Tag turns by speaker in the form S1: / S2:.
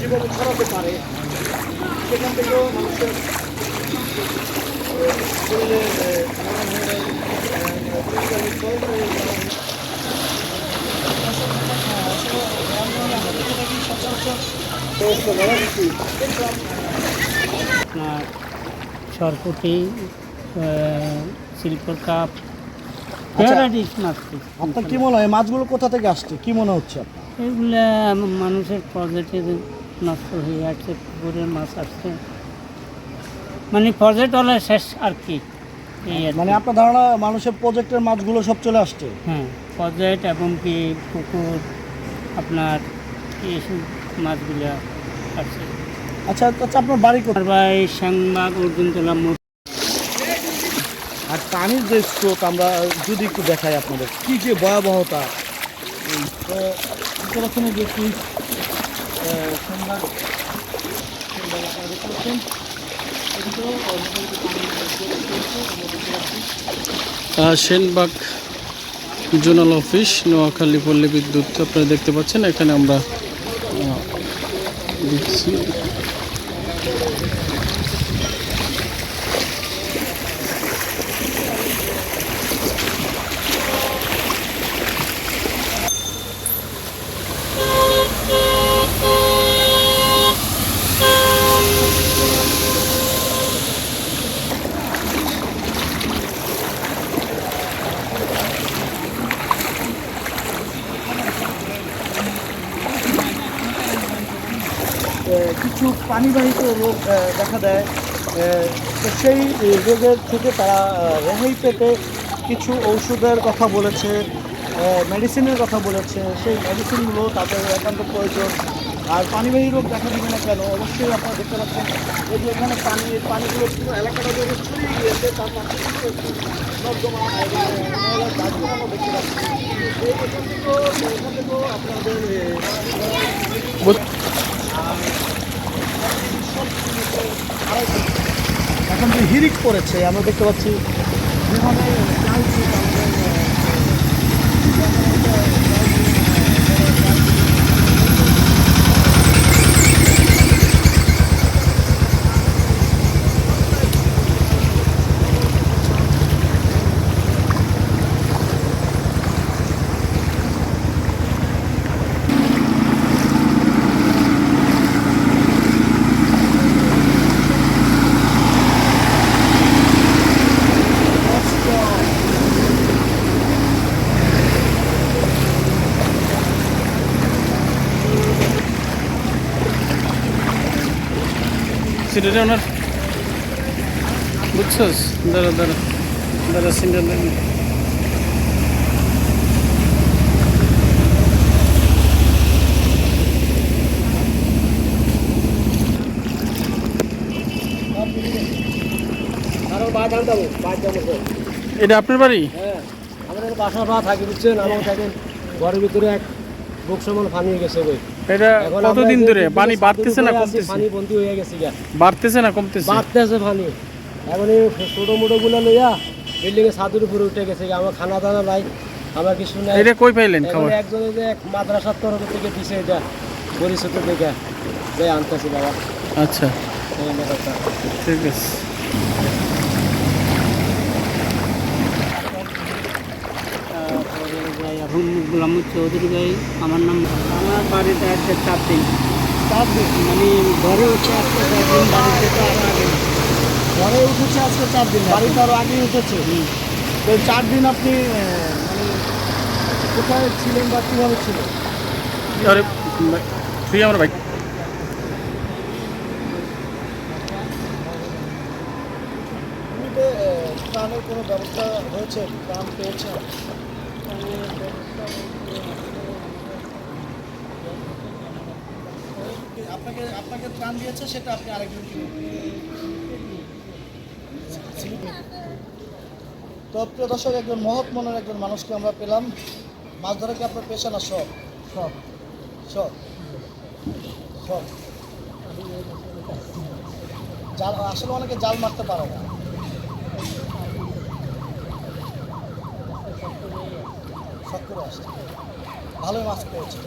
S1: জীবন ছড়াতে পারে সেখান থেকেও মানুষের শরীরে নানা ধরনের
S2: আপনার সরপুটি শিল্পর কাপ ভ্যারাইটিস মাছ
S1: আপনার কি মনে হয় মাছগুলো কোথা থেকে আসছে? কি মনে হচ্ছে আপনার?
S2: এগুলা মানুষের প্রজেক্টে নষ্ট হয়ে যাচ্ছে পুকুরের মাছ আসছে। মানে প্রজেক্ট হলে শেষ আর কি?
S1: মানে আপনার ধারণা মানুষের প্রজেক্টের মাছগুলো সব চলে আসছে?
S2: হ্যাঁ প্রজেক্ট এবং কি পুকুর আপনার এইসব মাছগুলা আসছে
S1: আচ্ছা আচ্ছা আপনার বাড়ি কোথায়?
S2: তারপর শ্যাংবাগ অর্জুনতলা মোড়
S1: আর পানির যে স্রোত আমরা যদি একটু দেখাই আপনাদের কি যে ভয়াবহতা। এই যে কি সংবাদ আপনারা
S3: সেনবাগ জোনাল অফিস নোয়াখালী পল্লী বিদ্যুৎ। আপনারা দেখতে পাচ্ছেন এখানে আমরা Ó,
S1: 25. কিছু পানিবাহিত রোগ দেখা দেয়। তো সেই রোগের থেকে তারা রেহাই পেতে কিছু ঔষধের কথা বলেছে মেডিসিনের কথা বলেছে। সেই মেডিসিনগুলো তাদের একান্ত প্রয়োজন। আর পানিবাহী রোগ দেখা দিবে না কেন? অবশ্যই আপনারা দেখতে পাচ্ছেন এই যে এখানে পানি, পানিগুলো পুরো এলাকাটা ধরে ছড়িয়ে গিয়েছে, তার পাশে গাছগুলো দেখতে পাচ্ছি। আপনাদের এখন যে হিরিক পড়েছে আমরা দেখতে পাচ্ছি চালছে আমাদের,
S3: ওনার। বুঝছস? দাঁড়া দাঁড়া দাঁড়া সিন্ডার। এটা আপনার বাড়ি?
S1: হ্যাঁ আমাদের বাসা ভাড়া থাকি বুঝছেন? আমার থাকেন ঘরের ভিতরে এক বুক সমান পানি গেছে
S3: এটা কতদিন ধরে? পানি বাড়তেছে না কমতেছে?
S1: পানি হয়ে গেছে গা
S3: বাড়তেছে না কমতেছে?
S1: বাড়তেছে পানি। এখন এই ছোটো মোটো গুলো লইয়া বিল্ডিং ছাদের উপরে উঠে গেছে। আমার খানা দানা নাই আমার কিছু নাই।
S3: এটা কই পাইলেন খাবার
S1: একজনে যে মাদ্রাসার তরফ থেকে দিছে এটা পরিচিত দেখে যে আনতেছি বাবা।
S3: আচ্ছা। ঠিক আছে।
S2: গোলামুদ চৌধুরী ভাই আমার নাম আমার বাড়িতে আছে চার দিন।
S1: চার দিন?
S2: মানে ঘরে উঠে আসতে চার দিন বাড়িতে তো আরও আগে
S1: ঘরে উঠেছে আজকে চার দিন বাড়িতে আরও আগেই উঠেছে? তো চার দিন আপনি মানে কোথায় ছিলেন বা কীভাবে ছিলেন?
S3: আরে তুই আমার ভাই।
S1: ত্রাণের কোনো ব্যবস্থা হয়েছে? ত্রাণ পেয়েছে আপনাকে আপনাকে ত্রাণ দিয়েছে সেটা আপনি আরেকজন তো প্রিয় দর্শক একজন মহৎ মনের একজন মানুষকে আমরা পেলাম। মাছ ধরা কি আপনার পেশা না সব সব সব সব জাল আসলে অনেকে জাল মারতে পারে না শখ করে আসছে ভালোই মাছ পেয়েছে